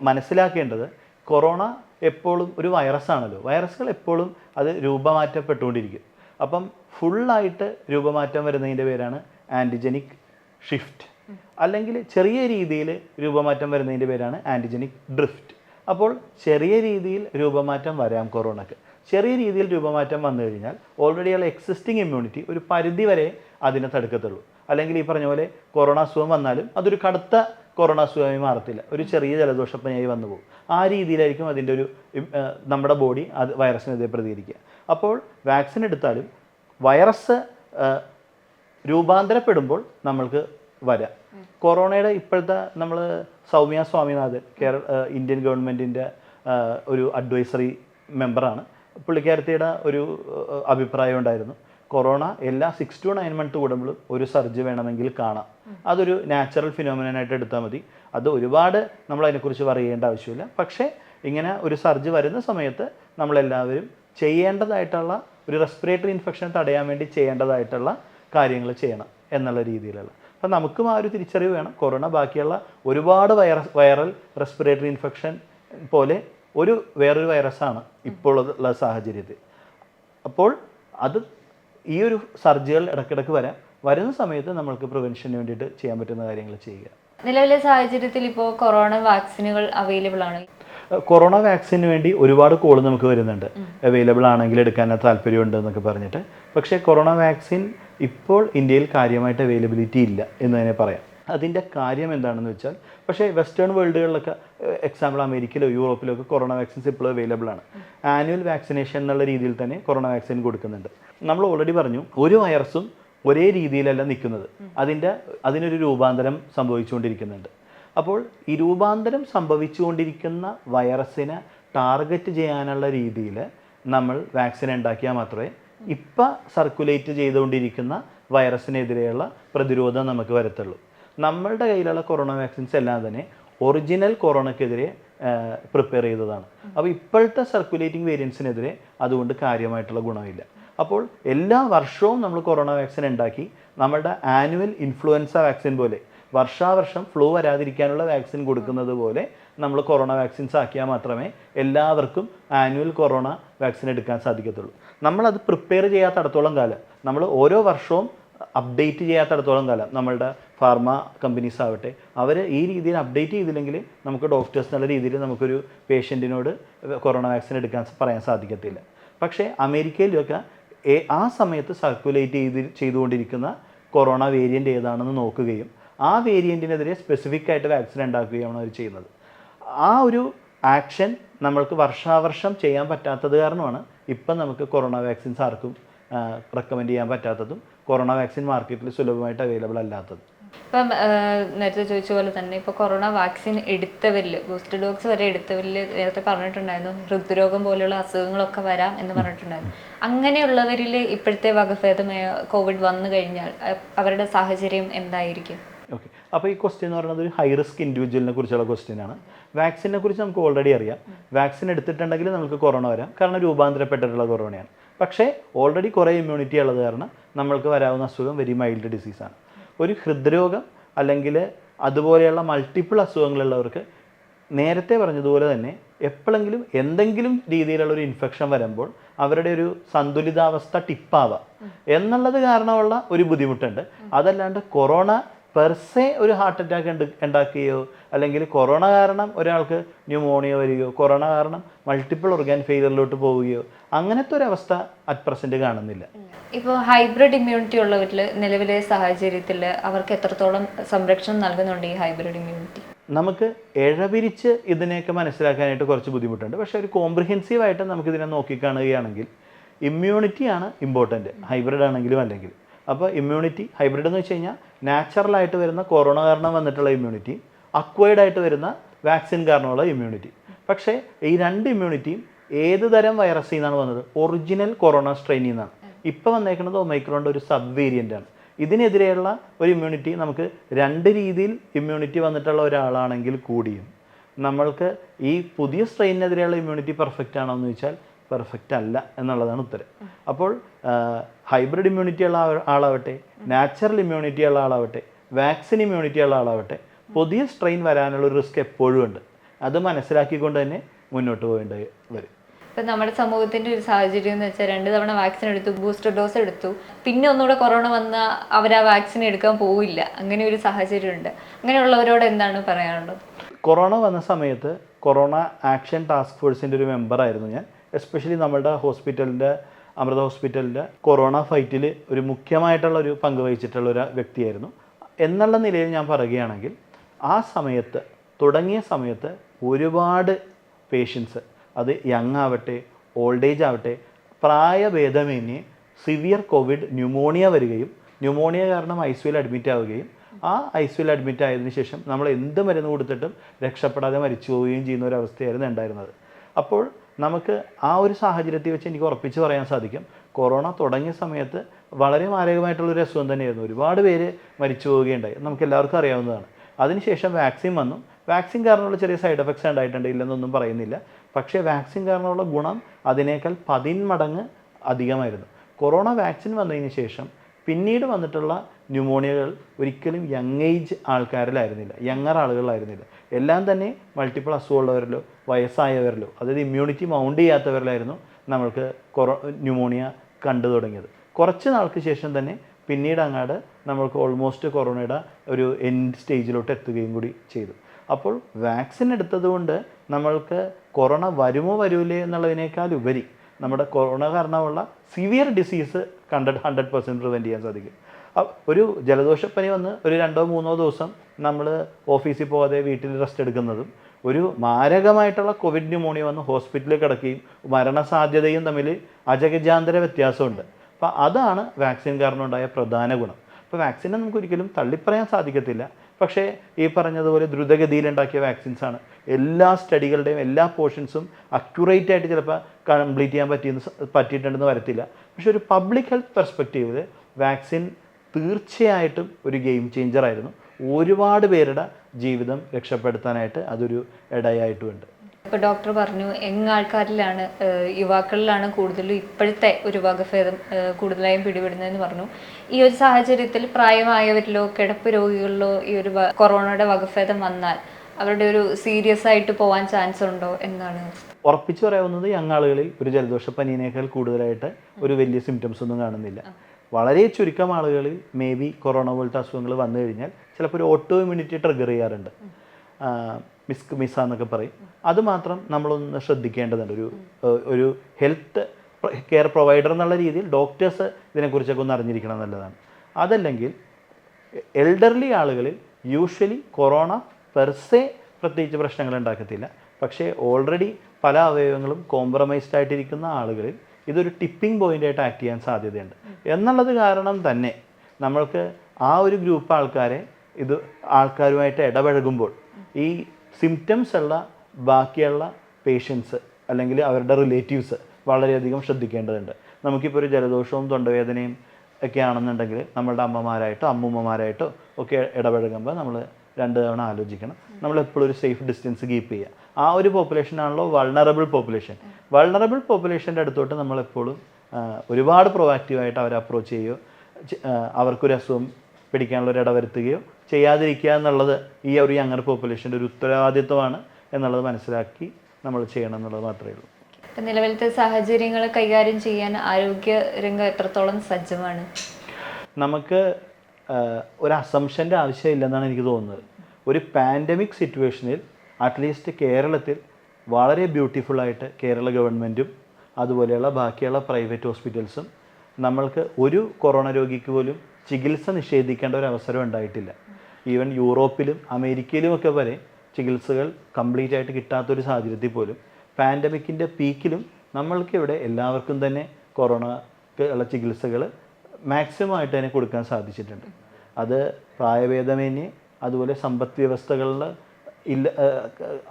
മനസ്സിലാക്കേണ്ടത് കൊറോണ എപ്പോഴും ഒരു വൈറസാണല്ലോ വൈറസുകൾ എപ്പോഴും അത് രൂപമാറ്റപ്പെട്ടുകൊണ്ടിരിക്കും. അപ്പം ഫുള്ളായിട്ട് രൂപമാറ്റം വരുന്നതിന്റെ പേരാണ് ആന്റിജനിക് ഷിഫ്റ്റ് അല്ലെങ്കിൽ ചെറിയ രീതിയിൽ രൂപമാറ്റം വരുന്നതിന്റെ പേരാണ് ആന്റിജനിക് ഡ്രിഫ്റ്റ് അപ്പോൾ ചെറിയ രീതിയിൽ രൂപമാറ്റം വരാം കൊറോണക്ക്. ചെറിയ രീതിയിൽ രൂപമാറ്റം വന്നു കഴിഞ്ഞാൽ ഓൾറെഡി ഉള്ള എക്സിസ്റ്റിംഗ് ഇമ്മ്യൂണിറ്റി ഒരു പരിധി വരെ അതിനെ തടുക്കത്തുള്ളൂ. അല്ലെങ്കിൽ ഈ പറഞ്ഞ പോലെ കൊറോണ അസുഖം വന്നാലും അതൊരു കടുത്ത കൊറോണ അസുഖമായി മാറത്തില്ല. ഒരു ചെറിയ ജലദോഷപ്പനിയായി വന്നു പോകും. ആ രീതിയിലായിരിക്കും അതിന്റെ ഒരു നമ്മുടെ ബോഡി അത് വൈറസിനെതിരെ പ്രതികരിക്കുക. അപ്പോൾ വാക്സിൻ എടുത്താലും വൈറസ് രൂപാന്തരപ്പെടുമ്പോൾ നമ്മൾക്ക് വരാം. കൊറോണയുടെ ഇപ്പോഴത്തെ നമ്മൾ സൗമ്യ സ്വാമിനാഥൻ കേരള ഇന്ത്യൻ ഗവൺമെന്റിന്റെ ഒരു അഡ്വൈസറി മെമ്പറാണ് പുള്ളിക്കാരത്തിയുടെ ഒരു അഭിപ്രായം ഉണ്ടായിരുന്നു. കൊറോണ എല്ലാ സിക്സ് ടു നയൻ മന്ത് കൂടുമ്പോഴും ഒരു സർജ് വേണമെങ്കിൽ കാണാം. അതൊരു നാച്ചുറൽ ഫിനോമിനായിട്ട് എടുത്താൽ മതി. അത് ഒരുപാട് നമ്മൾ അതിനെക്കുറിച്ച് പറയേണ്ട ആവശ്യമില്ല. പക്ഷേ ഇങ്ങനെ ഒരു സർജ് വരുന്ന സമയത്ത് നമ്മളെല്ലാവരും ചെയ്യേണ്ടതായിട്ടുള്ള ഒരു റെസ്പിറേറ്ററി ഇൻഫെക്ഷൻ തടയാൻ വേണ്ടി ചെയ്യേണ്ടതായിട്ടുള്ള കാര്യങ്ങൾ ചെയ്യണം എന്നുള്ള രീതിയിലുള്ള. അപ്പം നമുക്കും ആ ഒരു തിരിച്ചറിവ് വേണം. കൊറോണ ബാക്കിയുള്ള ഒരുപാട് വൈറസ് വൈറൽ റെസ്പിറേറ്ററി ഇൻഫെക്ഷൻ പോലെ ഒരു വേറൊരു വൈറസാണ് ഇപ്പോൾ ഉള്ള സാഹചര്യത്തിൽ. അപ്പോൾ അത് ഈ ഒരു സർജറികൾ ഇടയ്ക്കിടയ്ക്ക് വരാം വരുന്ന സമയത്ത് നമ്മൾക്ക് പ്രിവെൻഷന് വേണ്ടിയിട്ട് ചെയ്യാൻ പറ്റുന്ന കാര്യങ്ങൾ ചെയ്യുക. നിലവിലെ സാഹചര്യത്തിൽ ഇപ്പോൾ കൊറോണ വാക്സിനുകൾ അവൈലബിൾ ആണ്. കൊറോണ വാക്സിന് വേണ്ടി ഒരുപാട് കോൾ നമുക്ക് വരുന്നുണ്ട്. അവൈലബിൾ ആണെങ്കിൽ എടുക്കാൻ താല്പര്യമുണ്ട് എന്നൊക്കെ പറഞ്ഞിട്ട്. പക്ഷേ കൊറോണ വാക്സിൻ ഇപ്പോൾ ഇന്ത്യയിൽ കാര്യമായിട്ട് അവൈലബിലിറ്റി ഇല്ല എന്ന് തന്നെ പറയാം. അതിന്റെ കാര്യം എന്താണെന്ന് വെച്ചാൽ പക്ഷേ വെസ്റ്റേൺ വേൾഡുകളിലൊക്കെ എക്സാമ്പിൾ അമേരിക്കയിലോ യൂറോപ്പിലോ ഒക്കെ കൊറോണ വാക്സിൻസ് ഇപ്പോൾ അവൈലബിൾ ആണ്. ആനുവൽ വാക്സിനേഷൻ എന്നുള്ള രീതിയിൽ തന്നെ കൊറോണ വാക്സിൻ കൊടുക്കുന്നുണ്ട്. നമ്മൾ ഓൾറെഡി പറഞ്ഞു ഒരു വൈറസും ഒരേ രീതിയിലല്ല നിൽക്കുന്നത്. അതിന്റെ അതിനൊരു രൂപാന്തരം സംഭവിച്ചുകൊണ്ടിരിക്കുന്നുണ്ട്. അപ്പോൾ ഈ രൂപാന്തരം സംഭവിച്ചുകൊണ്ടിരിക്കുന്ന വൈറസിനെ ടാർഗറ്റ് ചെയ്യാനുള്ള രീതിയിൽ നമ്മൾ വാക്സിൻ ഉണ്ടാക്കിയാൽ മാത്രമേ ഇപ്പം സർക്കുലേറ്റ് ചെയ്തുകൊണ്ടിരിക്കുന്ന വൈറസിനെതിരെയുള്ള പ്രതിരോധം നമുക്ക് വരത്തുള്ളൂ. നമ്മളുടെ കയ്യിലുള്ള കൊറോണ വാക്സിൻസ് എല്ലാം തന്നെ ഒറിജിനൽ കൊറോണക്കെതിരെ പ്രിപ്പയർ ചെയ്തതാണ്. അപ്പോൾ ഇപ്പോഴത്തെ സർക്കുലേറ്റിംഗ് വേരിയൻസിനെതിരെ അതുകൊണ്ട് കാര്യമായിട്ടുള്ള ഗുണമില്ല. അപ്പോൾ എല്ലാ വർഷവും നമ്മൾ കൊറോണ വാക്സിൻ ഉണ്ടാക്കി നമ്മളുടെ ആനുവൽ ഇൻഫ്ലുവൻസ വാക്സിൻ പോലെ വർഷാവർഷം ഫ്ലൂ വരാതിരിക്കാനുള്ള വാക്സിൻ കൊടുക്കുന്നത് പോലെ നമ്മൾ കൊറോണ വാക്സിൻസ് ആക്കിയാൽ മാത്രമേ എല്ലാവർക്കും ആനുവൽ കൊറോണ വാക്സിൻ എടുക്കാൻ സാധിക്കത്തുള്ളൂ. നമ്മളത് പ്രിപ്പയർ ചെയ്യാത്തടത്തോളം കാലം നമ്മൾ ഓരോ വർഷവും അപ്ഡേറ്റ് ചെയ്യാത്തടത്തോളം കാലം നമ്മളുടെ ഫാർമ കമ്പനീസ് ആവട്ടെ അവർ ഈ രീതിയിൽ അപ്ഡേറ്റ് ചെയ്തില്ലെങ്കിൽ നമുക്ക് ഡോക്ടേഴ്സ് എന്നുള്ള രീതിയിൽ നമുക്കൊരു പേഷ്യന്റിനോട് കൊറോണ വാക്സിൻ എടുക്കാൻ പറയാൻ സാധിക്കത്തില്ല. പക്ഷേ അമേരിക്കയിലൊക്കെ ആ സമയത്ത് സർക്കുലേറ്റ് ചെയ്ത് ചെയ്തുകൊണ്ടിരിക്കുന്ന കൊറോണ വേരിയന്റ് ഏതാണെന്ന് നോക്കുകയും ആ വേരിയന്റിനെതിരെ സ്പെസിഫിക് ആയിട്ട് വാക്സിൻ ഉണ്ടാക്കുകയാണ് അവർ ചെയ്യുന്നത്. ആ ഒരു ആക്ഷൻ നമ്മൾക്ക് വർഷാവർഷം ചെയ്യാൻ പറ്റാത്തത് കാരണമാണ് ഇപ്പം നമുക്ക് കൊറോണ വാക്സിൻസ് ആർക്കും റെക്കമെൻഡ് ചെയ്യാൻ പറ്റാത്തതും. കൊറോണ വാക്സിൻ മാർക്കറ്റിൽ സുലഭമായിട്ട് അവൈലബിൾ അല്ലാത്തത്. ഇപ്പം നേരത്തെ ചോദിച്ച പോലെ തന്നെ ഇപ്പോൾ കൊറോണ വാക്സിൻ എടുത്തവരിൽ ബൂസ്റ്റർ ഡോസ് വരെ എടുത്തവരിൽ നേരത്തെ പറഞ്ഞിട്ടുണ്ടായിരുന്നു ഹൃദ്രോഗം പോലെയുള്ള അസുഖങ്ങളൊക്കെ വരാം എന്ന് പറഞ്ഞിട്ടുണ്ടായിരുന്നു. അങ്ങനെയുള്ളവരിൽ ഇപ്പോഴത്തെ വകഭേദമായ കോവിഡ് വന്നു കഴിഞ്ഞാൽ അവരുടെ സാഹചര്യം എന്തായിരിക്കും? ഓക്കെ. അപ്പോൾ ഈ ക്വസ്റ്റ്യൻ എന്ന് പറയുന്നത് ഒരു ഹൈ റിസ്ക് ഇൻഡിവിജ്വലിനെ കുറിച്ചുള്ള ക്വസ്റ്റ്യൻ ആണ്. വാക്സിനെ കുറിച്ച് നമുക്ക് ഓൾറെഡി അറിയാം. വാക്സിൻ എടുത്തിട്ടുണ്ടെങ്കിൽ നമുക്ക് കൊറോണ വരാം. കാരണം രൂപാന്തരപ്പെട്ടിട്ടുള്ള കൊറോണയാണ്. പക്ഷേ ഓൾറെഡി കുറേ ഇമ്മ്യൂണിറ്റി ഉള്ളത് കാരണം നമ്മൾക്ക് വരാവുന്ന അസുഖം വെരി മൈൽഡ് ഡിസീസാണ് ഒരു ഹൃദ്രോഗം അല്ലെങ്കിൽ അതുപോലെയുള്ള മൾട്ടിപ്പിൾ അസുഖങ്ങളുള്ളവർക്ക് നേരത്തെ പറഞ്ഞതുപോലെ തന്നെ എപ്പോഴെങ്കിലും എന്തെങ്കിലും രീതിയിലുള്ള ഒരു ഇൻഫെക്ഷൻ വരുമ്പോൾ അവരുടെ ഒരു സന്തുലിതാവസ്ഥ ടിപ്പാവാം എന്നുള്ളത് കാരണമുള്ള ഒരു ബുദ്ധിമുട്ടുണ്ട്. അതല്ലാണ്ട് corona per se heart attack ഉണ്ടാക്കുകയോ അല്ലെങ്കിൽ കൊറോണ കാരണം ഒരാൾക്ക് ന്യൂമോണിയ വരികയോ കൊറോണ കാരണം മൾട്ടിപ്പിൾ ഓർഗാൻ ഫെയിലറിലോട്ട് പോവുകയോ അങ്ങനത്തെ ഒരു അവസ്ഥ അറ്റ് പ്രസന്റ് കാണുന്നില്ല. ഇപ്പോൾ ഹൈബ്രിഡ് ഇമ്മ്യൂണിറ്റി ഉള്ളവരിൽ നിലവിലെ സാഹചര്യത്തിൽ അവർക്ക് എത്രത്തോളം സംരക്ഷണം നൽകുന്നുണ്ട് ഈ ഹൈബ്രിഡ് ഇമ്മ്യൂണിറ്റി നമുക്ക് ഇഴപിരിച്ച് ഇതിനെയൊക്കെ മനസ്സിലാക്കാനായിട്ട് കുറച്ച് ബുദ്ധിമുട്ടുണ്ട്. പക്ഷേ ഒരു കോംപ്രിഹെൻസീവായിട്ട് നമുക്കിതിനെ നോക്കിക്കാണുകയാണെങ്കിൽ ഇമ്മ്യൂണിറ്റിയാണ് ഇമ്പോർട്ടന്റ് ഹൈബ്രിഡ് ആണെങ്കിലും അല്ലെങ്കിൽ അപ്പോൾ ഇമ്മ്യൂണിറ്റി ഹൈബ്രിഡ് എന്ന് വെച്ച് കഴിഞ്ഞാൽ നാച്ചുറലായിട്ട് വരുന്ന കൊറോണ കാരണം വന്നിട്ടുള്ള ഇമ്മ്യൂണിറ്റി അക്വയർഡ് ആയിട്ട് വരുന്ന വാക്സിൻ കാരണമുള്ള ഇമ്മ്യൂണിറ്റി പക്ഷേ ഈ രണ്ട് ഇമ്മ്യൂണിറ്റിയും ഏത് തരം വൈറസിൽ നിന്നാണ് വന്നത്? ഒറിജിനൽ കൊറോണ സ്ട്രെയിനിൽ നിന്നാണ്. ഇപ്പോൾ വന്നേക്കുന്നത് ഒമൈക്രോണിന്റെ ഒരു സബ് വേരിയന്റ് ആണ്. ഇതിനെതിരെയുള്ള ഒരു ഇമ്മ്യൂണിറ്റി നമുക്ക് രണ്ട് രീതിയിൽ ഇമ്മ്യൂണിറ്റി വന്നിട്ടുള്ള ഒരാളാണെങ്കിൽ കൂടിയും നമ്മൾക്ക് ഈ പുതിയ സ്ട്രെയിനിനെതിരെയുള്ള ഇമ്മ്യൂണിറ്റി പെർഫെക്റ്റ് ആണോ എന്ന് ചോദിച്ചാൽ പെർഫെക്റ്റ് അല്ല എന്നുള്ളതാണ് ഉത്തരം. അപ്പോൾ ഹൈബ്രിഡ് ഇമ്മ്യൂണിറ്റി ഉള്ള ആള- ആളാവട്ടെ നാച്ചുറൽ ഇമ്മ്യൂണിറ്റി ഉള്ള ആളാവട്ടെ വാക്സിൻ ഇമ്മ്യൂണിറ്റി ഉള്ള ആളാവട്ടെ പുതിയ സ്ട്രെയിൻ വരാനുള്ള ഒരു റിസ്ക് എപ്പോഴും ഉണ്ട്. അത് മനസ്സിലാക്കിക്കൊണ്ട് തന്നെ മുന്നോട്ട് പോകേണ്ടി വരും. ഇപ്പം നമ്മുടെ സമൂഹത്തിന്റെ ഒരു സാഹചര്യം എന്ന് വെച്ചാൽ രണ്ട് തവണ വാക്സിൻ എടുത്തു ബൂസ്റ്റർ ഡോസ് എടുത്തു പിന്നെ ഒന്നുകൂടെ കൊറോണ വന്ന അവർ ആ വാക്സിൻ എടുക്കാൻ പോവില്ല. അങ്ങനെ ഒരു സാഹചര്യം സാഹചര്യമുണ്ട് അങ്ങനെയുള്ളവരോട് എന്താണ് പറയാനുള്ളത്? കൊറോണ വന്ന സമയത്ത് കൊറോണ ആക്ഷൻ ടാസ്ക് ഫോഴ്സിന്റെ ഒരു മെമ്പറായിരുന്നു ഞാൻ. എസ്പെഷ്യലി നമ്മുടെ ഹോസ്പിറ്റലിന്റെ അമൃത ഹോസ്പിറ്റലിന്റെ കൊറോണ ഫൈറ്റിൽ ഒരു മുഖ്യമായിട്ടുള്ള ഒരു പങ്ക് വഹിച്ചിട്ടുള്ള ഒരു വ്യക്തിയായിരുന്നു. എന്നുള്ള നിലയിൽ ഞാൻ പറയുകയാണെങ്കിൽ ആ സമയത്ത് തുടങ്ങിയ സമയത്ത് ഒരുപാട് പേഷ്യൻസ് അത് യങ് ആവട്ടെ ഓൾഡ് ഏജ് ആവട്ടെ പ്രായഭേദമന്യേ സിവിയർ കോവിഡ് ന്യൂമോണിയ വരികയും ന്യൂമോണിയ കാരണം ഐ സിയിൽ അഡ്മിറ്റ് ആവുകയും ആ ഐ സിയിൽ അഡ്മിറ്റ് ആയതിനു ശേഷം നമ്മൾ എന്ത് മരുന്ന് കൊടുത്തിട്ടും രക്ഷപ്പെടാതെ മരിച്ചു പോവുകയും ചെയ്യുന്ന ഒരു അവസ്ഥയായിരുന്നു ഉണ്ടായിരുന്നത്. അപ്പോൾ നമുക്ക് ആ ഒരു സാഹചര്യത്തിൽ വെച്ച് എനിക്ക് ഉറപ്പിച്ച് പറയാൻ സാധിക്കും. കൊറോണ തുടങ്ങിയ സമയത്ത് വളരെ മാരകമായിട്ടുള്ളൊരു അസുഖം തന്നെയായിരുന്നു. ഒരുപാട് പേര് മരിച്ചു പോവുകയുണ്ടായി. നമുക്ക് എല്ലാവർക്കും അറിയാവുന്നതാണ്. അതിനുശേഷം വാക്സിൻ വന്നു. വാക്സിൻ കാരണമുള്ള ചെറിയ സൈഡ് എഫക്ട്സ് ഉണ്ടായിട്ടുണ്ട് ഇല്ലെന്നൊന്നും പറയുന്നില്ല. പക്ഷേ വാക്സിൻ കാരണമുള്ള ഗുണം അതിനേക്കാൾ പതിന്മടങ്ങ് അധികമായിരുന്നു. കൊറോണ വാക്സിൻ വന്നതിന് ശേഷം പിന്നീട് വന്നിട്ടുള്ള ന്യൂമോണിയകൾ ഒരിക്കലും യങ് ഏജ് ആൾക്കാരിലായിരുന്നില്ല. യങ്ങർ ആളുകളിലായിരുന്നില്ല. എല്ലാം തന്നെ മൾട്ടിപ്പിൾ അസുഖമുള്ളവരിലോ വയസ്സായവരിലോ അതായത് ഇമ്മ്യൂണിറ്റി മൗണ്ട് ചെയ്യാത്തവരിലായിരുന്നു നമ്മൾക്ക് കൊറോ ന്യൂമോണിയ കണ്ടു തുടങ്ങിയത്. കുറച്ച് നാൾക്ക് ശേഷം തന്നെ പിന്നീട് അങ്ങാട് നമ്മൾക്ക് ഓൾമോസ്റ്റ് കൊറോണയുടെ ഒരു എൻഡ് സ്റ്റേജിലോട്ട് എത്തുകയും കൂടി ചെയ്തു. അപ്പോൾ വാക്സിൻ എടുത്തതുകൊണ്ട് നമ്മൾക്ക് കൊറോണ വരുമോ വരൂലേ എന്നുള്ളതിനേക്കാൾ ഉപരി നമ്മുടെ കൊറോണ കാരണമുള്ള സിവിയർ ഡിസീസ് കണ്ടഡ് ഹൺഡ്രഡ് പെർസെന്റ് പ്രിവെന്റ് ചെയ്യാൻ സാധിക്കും. ഒരു ജലദോഷപ്പനി വന്ന് ഒരു രണ്ടോ മൂന്നോ ദിവസം നമ്മൾ ഓഫീസിൽ പോകാതെ വീട്ടിൽ റെസ്റ്റ് എടുക്കുന്നതും ഒരു മാരകമായിട്ടുള്ള കോവിഡ് ന്യൂമോണിയ വന്ന് ഹോസ്പിറ്റലിൽ കിടക്കുകയും മരണസാധ്യതയും തമ്മിൽ അജഗജാന്തര വ്യത്യാസമുണ്ട്. അപ്പോൾ അതാണ് വാക്സിൻ കാരണം ഉണ്ടായ പ്രധാന ഗുണം. അപ്പോൾ വാക്സിനെ നമുക്ക് ഒരിക്കലും തള്ളിപ്പറയാൻ സാധിക്കത്തില്ല. പക്ഷേ ഈ പറഞ്ഞതുപോലെ ദ്രുതഗതിയിൽ ഉണ്ടാക്കിയ വാക്സിൻസ് ആണ്. എല്ലാ സ്റ്റഡികളുടെയും എല്ലാ പോർഷൻസും അക്യുറേറ്റ് ആയിട്ട് ചിലപ്പോൾ കംപ്ലീറ്റ് ചെയ്യാൻ പറ്റിയെന്ന് പറ്റിയിട്ടുണ്ടെന്ന് വരത്തില്ല. പക്ഷെ ഒരു പബ്ലിക് ഹെൽത്ത് പെർസ്പെക്റ്റീവിൽ വാക്സിൻ തീർച്ചയായിട്ടും ഒരു ഗെയിം ചേഞ്ചറായിരുന്നു ഒരുപാട് പേരുടെ ജീവിതം രക്ഷപ്പെടുത്താനായിട്ട് അതൊരു ഇടയായിട്ടുമുണ്ട് ഇപ്പൊ ഡോക്ടർ പറഞ്ഞു യങ് ആൾക്കാരിലാണ് യുവാക്കളിലാണ് കൂടുതലും ഇപ്പോഴത്തെ ഒരു വകഭേദം കൂടുതലായും പിടിപെടുന്നതെന്ന് പറഞ്ഞു. ഈ ഒരു സാഹചര്യത്തിൽ പ്രായമായവരിലോ കിടപ്പ് രോഗികളിലോ ഈ ഒരു കൊറോണയുടെ വകഭേദം വന്നാൽ അവരുടെ ഒരു സീരിയസ് ആയിട്ട് പോവാൻ ചാൻസ് ഉണ്ടോ എന്നാണ്? ഉറപ്പിച്ചു പറയാവുന്നത് യങ് ആളുകളിൽ ഒരു പനീനേക്കാൾ കൂടുതലായിട്ട് ഒരു വലിയ സിംറ്റംസ് ഒന്നും കാണുന്നില്ല. വളരെ ചുരുക്കം ആളുകളിൽ മേ ബി കൊറോണ പോലത്തെ അസുഖങ്ങൾ വന്നു കഴിഞ്ഞാൽ ചിലപ്പോൾ ഒരു ഓട്ടോ ഇമ്മ്യൂണിറ്റി ട്രിഗർ ചെയ്യാറുണ്ട്. മിസ്ക് മിസ എന്നൊക്കെ പറയും. അതുമാത്രം നമ്മളൊന്ന് ശ്രദ്ധിക്കേണ്ടതുണ്ട്. ഒരു ഒരു ഹെൽത്ത് കെയർ പ്രൊവൈഡർ എന്നുള്ള രീതിയിൽ ഡോക്ടേഴ്സ് ഇതിനെക്കുറിച്ചൊക്കെ ഒന്ന് അറിഞ്ഞിരിക്കണം എന്നുള്ളതാണ്. അതല്ലെങ്കിൽ എൽഡർലി ആളുകളിൽ യൂഷ്വലി കൊറോണ പെർസെ പ്രത്യേകിച്ച് പ്രശ്നങ്ങൾ ഉണ്ടാക്കത്തില്ല. പക്ഷേ ഓൾറെഡി പല അവയവങ്ങളും കോംപ്രമൈസ്ഡ് ആയിട്ടിരിക്കുന്ന ആളുകളിൽ ഇതൊരു ടിപ്പിംഗ് പോയിന്റായിട്ട് ആക്ട് ചെയ്യാൻ സാധ്യതയുണ്ട്. എന്നുള്ളത് കാരണം തന്നെ നമ്മൾക്ക് ആ ഒരു ഗ്രൂപ്പ് ആൾക്കാരെ ഇത് ആൾക്കാരുമായിട്ട് ഇടപഴകുമ്പോൾ ഈ സിംറ്റംസ് ഉള്ള ബാക്കിയുള്ള പേഷ്യൻസ് അല്ലെങ്കിൽ അവരുടെ റിലേറ്റീവ്സ് വളരെയധികം ശ്രദ്ധിക്കേണ്ടതുണ്ട്. നമുക്കിപ്പോൾ ഒരു ജലദോഷവും തൊണ്ടവേദനയും ഒക്കെ ആണെന്നുണ്ടെങ്കിൽ നമ്മളുടെ അമ്മമാരായിട്ടോ അമ്മൂമ്മമാരായിട്ടോ ഒക്കെ ഇടപഴകുമ്പോൾ നമ്മൾ രണ്ട് തവണ ആലോചിക്കണം. നമ്മൾ എപ്പോഴും ഒരു സേഫ് ഡിസ്റ്റൻസ് കീപ്പ് ചെയ്യുക. ആ ഒരു പോപ്പുലേഷൻ ആണല്ലോ വൾണറബിൾ പോപ്പുലേഷൻ വൾണറബിൾ പോപ്പുലേഷന്റെ അടുത്തോട്ട് നമ്മൾ എപ്പോഴും ഒരുപാട് പ്രൊവാക്റ്റീവായിട്ട് അവരെ അപ്രോച്ച് ചെയ്യുകയോ അവർക്കൊരു അസുഖം പിടിക്കാനുള്ള ഒരു ഇടവരുത്തുകയോ ചെയ്യാതിരിക്കുക എന്നുള്ളത് ഈ ഒരു യങ്ങർ പോപ്പുലേഷന്റെ ഒരു ഉത്തരവാദിത്വമാണ് എന്നുള്ളത് മനസ്സിലാക്കി നമ്മൾ ചെയ്യണം എന്നുള്ളത് മാത്രമേ ഉള്ളൂ. നിലവിലത്തെ സാഹചര്യങ്ങൾ കൈകാര്യം ചെയ്യാൻ ആരോഗ്യ രംഗം എത്രത്തോളം സജ്ജമാണ്? നമുക്ക് ഒരു അസംഷന്റെ ആവശ്യമില്ലെന്നാണ് എനിക്ക് തോന്നുന്നത്. ഒരു പാൻഡമിക് സിറ്റുവേഷനിൽ അറ്റ്ലീസ്റ്റ് കേരളത്തിൽ വളരെ ബ്യൂട്ടിഫുള്ളായിട്ട് കേരള ഗവൺമെന്റും അതുപോലെയുള്ള ബാക്കിയുള്ള പ്രൈവറ്റ് ഹോസ്പിറ്റൽസും നമ്മൾക്ക് ഒരു കൊറോണ രോഗിക്ക് പോലും ചികിത്സ നിഷേധിക്കേണ്ട ഒരു അവസരം ഉണ്ടായിട്ടില്ല. ഈവൻ യൂറോപ്പിലും അമേരിക്കയിലുമൊക്കെ വരെ ചികിത്സകൾ കംപ്ലീറ്റ് ആയിട്ട് കിട്ടാത്തൊരു സാഹചര്യത്തിൽ പോലും പാൻഡമിക്കിന്റെ പീക്കിലും നമ്മൾക്കിവിടെ എല്ലാവർക്കും തന്നെ കൊറോണ ഉള്ള ചികിത്സകൾ മാക്സിമം ആയിട്ട് അതിനെ കൊടുക്കാൻ സാധിച്ചിട്ടുണ്ട്. അത് പ്രായഭേദമേന്യേ അതുപോലെ സമ്പദ് വ്യവസ്ഥകളിൽ ഇല്ല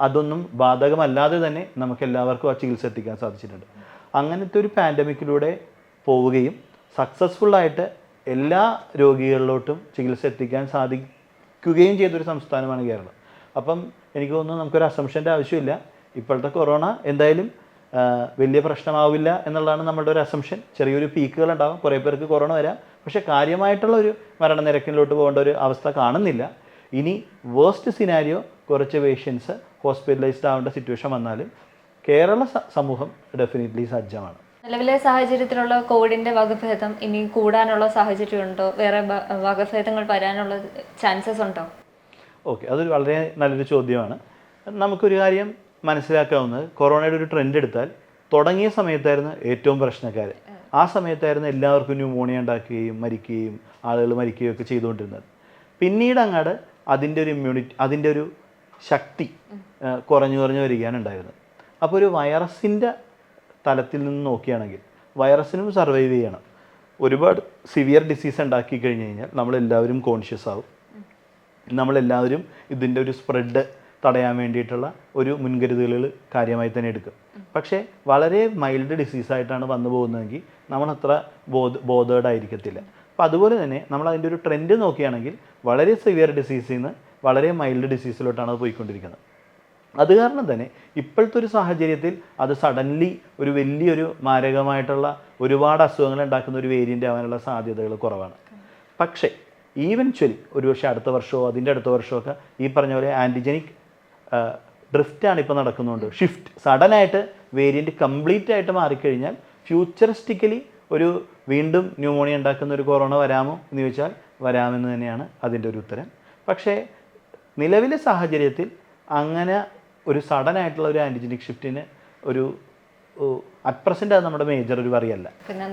അതൊന്നും ബാധകമല്ലാതെ തന്നെ നമുക്ക് എല്ലാവർക്കും ആ ചികിത്സ എത്തിക്കാൻ സാധിച്ചിട്ടുണ്ട്. അങ്ങനത്തെ ഒരു പാൻഡമിക്കിലൂടെ പോവുകയും സക്സസ്ഫുള്ളായിട്ട് എല്ലാ രോഗികളിലോട്ടും ചികിത്സ എത്തിക്കാൻ സാധിക്കുകയും ചെയ്തൊരു സംസ്ഥാനമാണ് കേരളം. അപ്പം എനിക്ക് തോന്നുന്നു നമുക്കൊരു അസംഷന്റെ ആവശ്യമില്ല. ഇപ്പോഴത്തെ കൊറോണ എന്തായാലും വലിയ പ്രശ്നമാവില്ല എന്നുള്ളതാണ് നമ്മുടെ ഒരു അസംഷൻ ചെറിയൊരു പീക്കുകൾ ഉണ്ടാകും കുറേ പേർക്ക് കൊറോണ വരാം. പക്ഷേ കാര്യമായിട്ടുള്ള ഒരു മരണനിരക്കിലോട്ട് പോകേണ്ട ഒരു അവസ്ഥ കാണുന്നില്ല. ഇനി വേസ്റ്റ് സിനാരിയോ കുറച്ച് പേഷ്യൻസ് ഹോസ്പിറ്റലൈസ്ഡ് ആവേണ്ട സിറ്റുവേഷൻ വന്നാലും കേരള സമൂഹം ഡെഫിനറ്റ്ലി സജ്ജമാണ്. നിലവിലെ സാഹചര്യത്തിലുള്ള കോവിഡിന്റെ വകഭേദം ഇനി കൂടാനുള്ള സാഹചര്യമുണ്ടോ? വേറെ വ- വകഭേദങ്ങൾ വരാനുള്ള ചാൻസസ് ഉണ്ടോ ഓക്കെ അതൊരു വളരെ നല്ലൊരു ചോദ്യമാണ്. നമുക്കൊരു കാര്യം മനസ്സിലാക്കാവുന്നത് കൊറോണയുടെ ഒരു ട്രെൻഡ് എടുത്താൽ തുടങ്ങിയ സമയത്തായിരുന്നു ഏറ്റവും പ്രശ്നക്കാർ. ആ സമയത്തായിരുന്നു എല്ലാവർക്കും ന്യൂമോണിയ ഉണ്ടാക്കുകയും മരിക്കുകയും ആളുകൾ മരിക്കുകയും ഒക്കെ ചെയ്തുകൊണ്ടിരുന്നത്. പിന്നീട് അങ്ങാട് അതിന്റെ ഒരു ഇമ്മ്യൂണിറ്റി അതിന്റെ ഒരു ശക്തി കുറഞ്ഞു കുറഞ്ഞു വരികയാണ് ഉണ്ടായിരുന്നത്. അപ്പോൾ ഒരു വൈറസിന്റെ തലത്തിൽ നിന്ന് നോക്കുകയാണെങ്കിൽ വൈറസിനും സർവൈവ് ചെയ്യണം. ഒരുപാട് സിവിയർ ഡിസീസ് ഉണ്ടാക്കി കഴിഞ്ഞ് കഴിഞ്ഞാൽ നമ്മളെല്ലാവരും കോൺഷ്യസ് ആവും. നമ്മളെല്ലാവരും ഇതിന്റെ ഒരു സ്പ്രെഡ് തടയാൻ വേണ്ടിയിട്ടുള്ള ഒരു മുൻകരുതലുകൾ കാര്യമായി തന്നെ എടുക്കും. പക്ഷേ വളരെ മൈൽഡ് ഡിസീസായിട്ടാണ് വന്നു പോകുന്നതെങ്കിൽ നമ്മളത്ര ബോധ ബോധേഡ് ആയിരിക്കത്തില്ല അപ്പോൾ അതുപോലെ തന്നെ നമ്മൾ അതിന്റെ ഒരു ട്രെൻഡ് നോക്കുകയാണെങ്കിൽ വളരെ സിവിയർ ഡിസീസിൽ നിന്ന് വളരെ മൈൽഡ് ഡിസീസിലോട്ടാണ് അത് പോയിക്കൊണ്ടിരിക്കുന്നത്. അത് കാരണം തന്നെ ഇപ്പോഴത്തെ ഒരു സാഹചര്യത്തിൽ അത് സഡൻലി ഒരു വലിയൊരു മാരകമായിട്ടുള്ള ഒരുപാട് അസുഖങ്ങൾ ഉണ്ടാക്കുന്ന ഒരു വേരിയന്റ് ആവാനുള്ള സാധ്യതകൾ കുറവാണ്. പക്ഷേ ഈവൻച്വലി ഒരുപക്ഷെ അടുത്ത വർഷമോ അതിന്റെ അടുത്ത വർഷമോ ഒക്കെ ഈ പറഞ്ഞ പോലെ ആന്റിജനിക് ഡ്രിഫ്റ്റാണ് ഇപ്പോൾ നടക്കുന്നുണ്ട്. ഷിഫ്റ്റ് സഡനായിട്ട് വേരിയന്റ് കംപ്ലീറ്റ് ആയിട്ട് മാറിക്കഴിഞ്ഞാൽ ഫ്യൂച്ചറിസ്റ്റിക്കലി ഒരു വീണ്ടും ന്യൂമോണിയ ഉണ്ടാക്കുന്ന ഒരു കൊറോണ വരാമോ എന്ന് ചോദിച്ചാൽ വരാമെന്ന് തന്നെയാണ് അതിന്റെ ഒരു ഉത്തരം. പക്ഷേ നിലവിലെ സാഹചര്യത്തിൽ അങ്ങനെ ഒരു സഡനായിട്ടുള്ള ഒരു ആന്റിജനിക് ഷിഫ്റ്റിന് ഒരു അറ്റ് പ്രസന്റ് അത് നമ്മുടെ മേജർ ഒരു വറിയല്ല. പിന്നെ